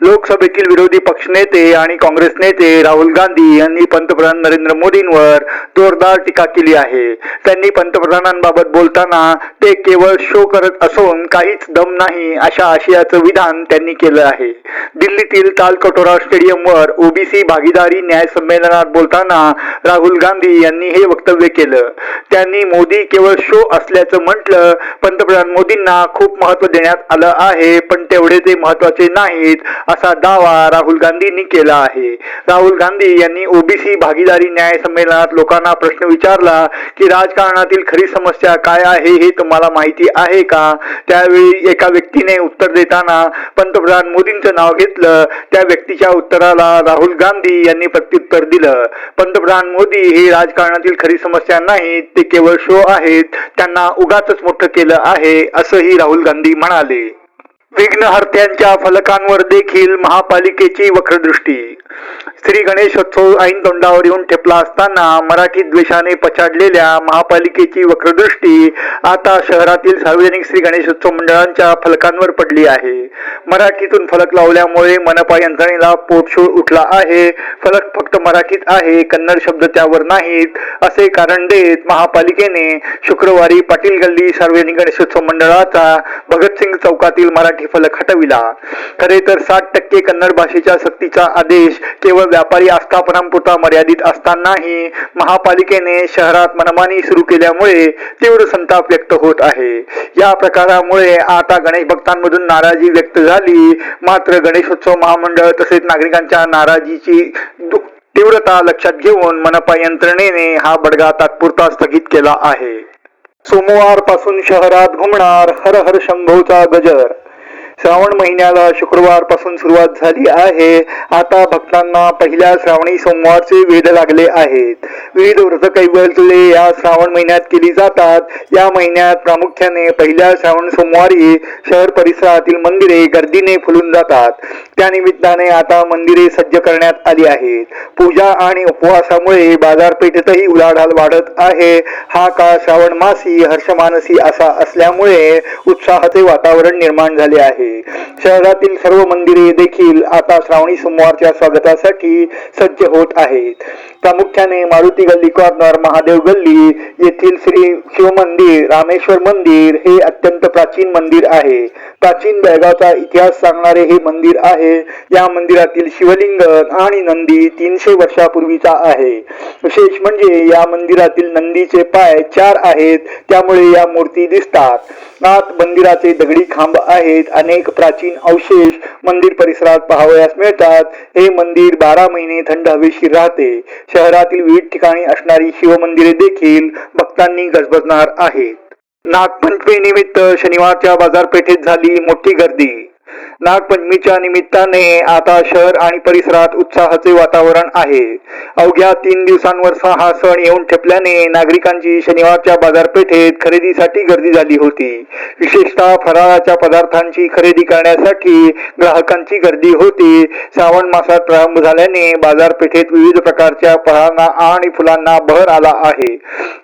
लोकसभेतील विरोधी पक्षनेते आणि काँग्रेस नेते राहुल गांधी यांनी पंतप्रधान नरेंद्र मोदींवर जोरदार टीका केली आहे. त्यांनी पंतप्रधानांबाबत बोलताना ते केवळ शो करत असून काहीच दम नाही अशा आशयाचं विधान त्यांनी केलं आहे. दिल्लीतील तालकटोरा स्टेडियमवर ओबीसी भागीदारी न्याय संमेलनात बोलताना राहुल गांधी यांनी हे वक्तव्य केलं. त्यांनी मोदी केवळ शो असल्याचं म्हटलं पंतप्रधान मोदींना खूप महत्त्व देण्यात आलं आहे पण तेवढे ते महत्त्वाचे नाहीत असा दावा राहुल गांधींनी केला आहे. राहुल गांधी यांनी ओबीसी भागीदारी न्याय संमेलनात लोकांना प्रश्न विचारला की राजकारणातील खरी समस्या काय आहे हे तुम्हाला माहिती आहे का? त्यावेळी एका व्यक्तीने उत्तर देताना पंतप्रधान मोदींचं नाव घेतलं. त्या व्यक्तीच्या उत्तराला राहुल गांधी यांनी प्रत्युत्तर दिलं. पंतप्रधान मोदी हे राजकारणातील खरी समस्या नाहीत ते केवळ शो आहेत. त्यांना उगाच मोठं केलं आहे असंही राहुल गांधी म्हणाले. विघ्नहर्त्यांच्या फलकांवर देखील महापालिकेची वक्रदृष्टी. श्री गणेशोत्सव ऐन तोंडावर येऊन ठेपला असताना मराठी द्वेषाने पछाडलेल्या महापालिकेची वक्रदृष्टी आता शहरातील सार्वजनिक श्री गणेशोत्सव मंडळांच्या फलकांवर पडली आहे. मराठीतून फलक लावल्यामुळे मनपा यंत्रणेला पोटशूळ उठला आहे. फलक फक्त मराठीत आहे कन्नड शब्द त्यावर नाहीत असे कारण देत महापालिकेने शुक्रवारी पाटील गल्ली सार्वजनिक गणेशोत्सव मंडळाचा भगतसिंग चौकातील मराठी फलक हटविला. खरे तर साठ टक्के कन्नड भाषेच्या सक्तीचा आदेश केवळ व्यापारी आस्थापनांपुरता मर्यादित असतानाही महापालिकेने शहरात मनमानी सुरू केल्यामुळे तीव्र संताप व्यक्त होत आहे. या प्रकारामुळे आता गणेश भक्तांमधून नाराजी व्यक्त झाली. मात्र गणेशोत्सव महामंडळ तसेच नागरिकांच्या नाराजीची तीव्रता लक्षात घेऊन मनपा यंत्रणेने हा बडगा तात्पुरता स्थगित केला आहे. सोमवारपासून शहरात घुमणार हर हर शंभूचा गजर श्रावण महिन्याला शुक्रवारपासून सुरुवात झाली आहे. आता भक्तांना पहिल्या श्रावणी सोमवारचे वेद लागले आहेत. विविध व्रत कैवल्ये या श्रावण महिन्यात केली जातात. या महिन्यात प्रामुख्याने पहिल्या श्रावण सोमवारी शहर परिसरातील मंदिरे गर्दीने फुलून जातात. त्यानिमित्ताने आता मंदिरे सज्ज करण्यात आली आहेत. पूजा आणि उपवासामुळे बाजारपेठेतही उलाढाल वाढत आहे. हा काळ श्रावण मासी हर्षमानसी असा असल्यामुळे उत्साहाचे वातावरण निर्माण झाले आहे. शहरातील सर्व मंदिरे देखील आता श्रावणी सोमवारच्या स्वागतासाठी सज्ज होत आहेत. प्रामुख्याने मारुती गल्ली कॉर्नर महादेव गल्ली येथील श्री शिवमंदिर रामेश्वर मंदिर हे अत्यंत प्राचीन मंदिर आहे. प्राचीन बेळगावचा इतिहास सांगणारे हे मंदिर आहे. या मंदिरातील शिवलिंग आणि नंदी तीनशे वर्षापूर्वीचा आहे. विशेष म्हणजे या मंदिरातील नंदीचे पाय चार आहेत. त्यामुळे या मूर्ती दिसतात. आत मंदिराचे दगडी खांब आहेत. अनेक प्राचीन अवशेष मंदिर परिसरात पाहावयास मिळतात. हे मंदिर बारा महिने थंड हवेशीर राहते. शहरातील विविध ठिकाणी असणारी शिवमंदिरे देखील भक्तांनी गजबजणार आहेत. नागपंचमी निमित्त शनिवारच्या बाजारपेठेत झाली मोठी गर्दी. नागपंचमीच्या निमित्ताने आता शहर आणि परिसरात उत्साहाचे वातावरण आहे. अवघ्या तीन दिवसांवरचा हा सण येऊन ठेपल्याने नागरिकांची शनिवारच्या बाजारपेठेत खरेदीसाठी गर्दी झाली होती. विशेषतः फराळाच्या पदार्थांची खरेदी करण्यासाठी ग्राहकांची गर्दी होती. श्रावण मासात प्रारंभ झाल्याने बाजारपेठेत विविध प्रकारच्या फळांना आणि फुलांना बहर आला आहे.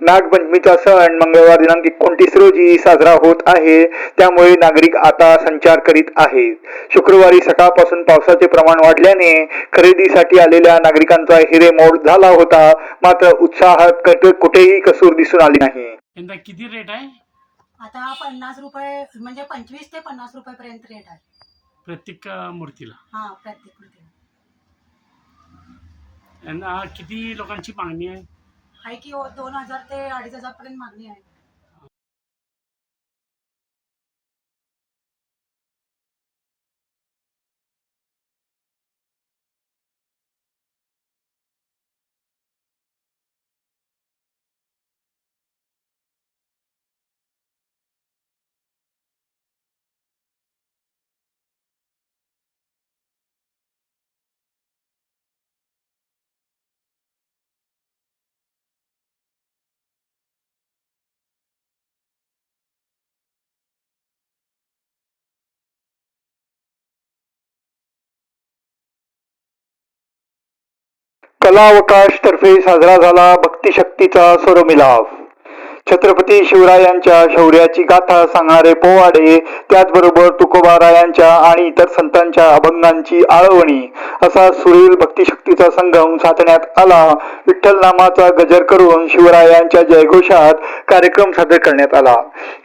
नागपंचमीचा सण मंगळवार दिनांक एकोणतीस रोजी साजरा होत आहे. त्यामुळे नागरिक आता संचार करीत आहेत. शुक्रवारी सकाळपासून पावसाचे प्रमाण वाढल्याने खरेदीसाठी आलेल्या नागरिकांचा हिरेमोड झाला होता. मात्र उत्साहात कट- कुठेही कसूर दिसून आली नाही. यंदा किती रेट आहे? आता पन्नास रुपये म्हणजे पंचवीस ते पन्नास रुपयेपर्यंत रेट आहे. प्रत्येक मूर्तीला? हा प्रत्येक यंदा किती लोकांची मागणी आहे? आहे की हो, दोन हजार ते अडीच हजार पर्यंत मागणी आहे. कलावकाश तर्फे साजरा झाला भक्तिशक्तीचा स्वरमिलाफ छत्रपती शिवरायांच्या शौर्याची गाथा सांगणारे पोवाडे त्याचबरोबर तुकोबारायांच्या आणि इतर संतांच्या अभंगांची आळवणी असा सुरील भक्तिशक्तीचा संगम साधण्यात आला. विठ्ठल नामाचा गजर करून शिवरायांच्या जयघोषात कार्यक्रम सादर करण्यात आला.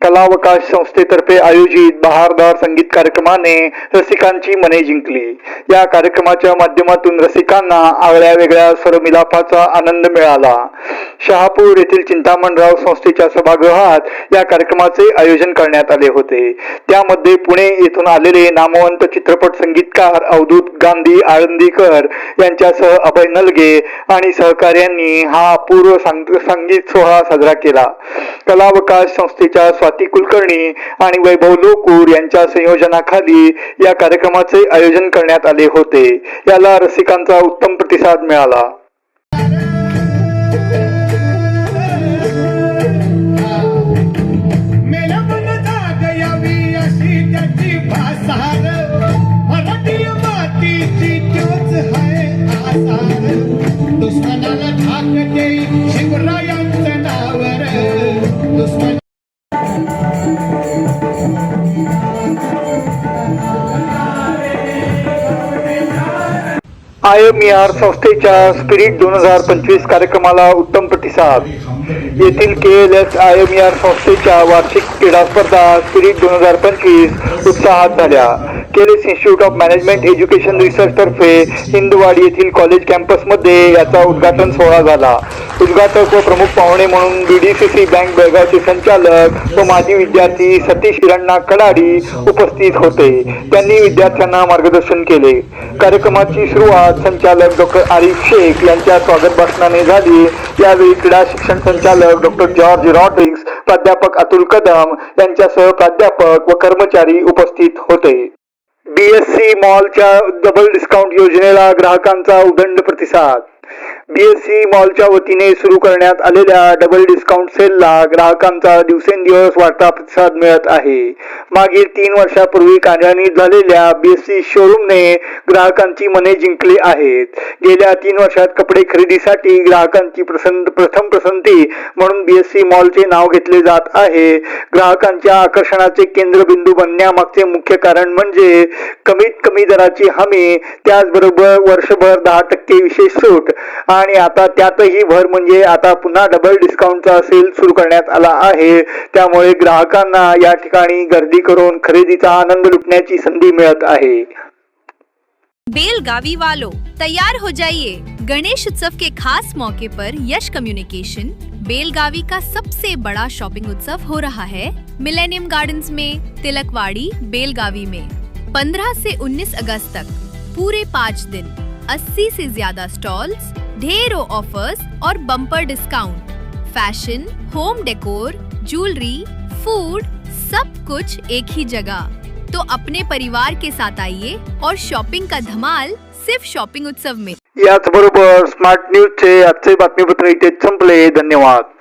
कलावकाश संस्थेतर्फे आयोजित बहारदार संगीत कार्यक्रमाने रसिकांची मने जिंकली. या कार्यक्रमाच्या माध्यमातून रसिकांना आगळ्या वेगळ्या स्वरमिलापाचा आनंद मिळाला. शहापूर येथील चिंतामणराव संस्थेच्या सभागृहात या कार्यक्रमाचे आयोजन करण्यात आले होते. त्यामध्ये पुणे येथून आलेले नामवंत चित्रपट संगीतकार अवधूत गांधी आळंदीकर यांच्यासह अभय नलगे आणि सहकार्यांनी हा अपूर्व संगीत सोहळा साजरा केला. कलावकाश संस्थेच्या स्वाती कुलकर्णी आणि वैभव लोकूर यांच्या संयोजनाखाली या कार्यक्रमाचे आयोजन करण्यात आले होते. याला रसिकांचा उत्तम प्रतिसाद मिळाला. आय एम आर संस्थेच्या स्पिरिट दोन हजार पंचवीस कार्यक्रमाला उत्तम प्रतिसाद. येथील K L S I M R संस्थेच्या वार्षिक क्रीडा स्पर्धा स्पिरिट दोन हजार पंचवीस उत्साहात झाल्या. K L S institute of management education research तर्फे हिंदवाडी येथील कॉलेज कॅम्पसमध्ये याचा उद्घाटन सोहळा झाला. उद्घाटक व प्रमुख पाहुणे म्हणून बीडीसीसी बँक बेळगावचे संचालक व माजी विद्यार्थी सतीश हिरण्णा कडाडी उपस्थित होते. त्यांनी विद्यार्थ्यांना मार्गदर्शन केले. कार्यक्रमाची सुरुवात संचालक डॉक्टर आरिफ शेख यांच्या स्वागत भाषणाने झाली. यावेळी क्रीडा शिक्षण संचालक डॉक्टर जॉर्ज रॉड्रिक्स प्राध्यापक अतुल कदम यांच्यासह प्राध्यापक व कर्मचारी उपस्थित होते. बीएससी मॉलच्या डबल डिस्काउंट योजनेला ग्राहकांचा उदंड प्रतिसाद बीएससी मॉलच्या वतीने सुरू करण्यात आलेल्या डबल डिस्काउंट सेलला ग्राहकांचा दिवसेंदिवस वाढता प्रतिसाद मिळत आहे. मागील तीन वर्षापूर्वी कार्यान्वित झालेल्या बीएससी शोरूमने ग्राहकांची मने जिंकली आहेत. गेल्या तीन वर्षात कपडे खरेदीसाठी ग्राहकांची प्रसन्न प्रथम पसंती म्हणून बीएससी मॉलचे नाव घेतले जात आहे. ग्राहकांच्या आकर्षणाचे केंद्रबिंदू बनण्यामागचे मुख्य कारण म्हणजे कमीत कमी दराची हमी त्याचबरोबर वर्षभर दहा टक्के विशेष सूट आणि आता त्यातही भर म्हणजे आता पुन्हा डबल डिस्काउंटचा सेल सुरू करण्यात आला आहे. त्यामुळे ग्राहकांना या ठिकाणी गर्दी करून खरेदीचा आनंद लुटण्याची संधी मिळत आहे. बेलगावी वालो तैयार हो जाइए. गणेश उत्सव के खास मौके पर यश कम्युनिकेशन बेलगावी का सबसे बड़ा शॉपिंग उत्सव हो रहा है। मिलेनियम गार्डन्स में तिलकवाड़ी बेलगावी में। 15 से 19 अगस्त तक पूरे पाँच दिन 80 से ज्यादा स्टॉल्स ढेरों ऑफर्स और bumper discount fashion home decor jewellery food सब कुछ एक ही जगह. तो अपने परिवार के साथ आइए और शॉपिंग का धमाल सिर्फ़ शॉपिंग उत्सव में. याचबरोबर स्मार्ट न्यूज़ चे आजचे बातमीपत्र इथे संपले धन्यवाद।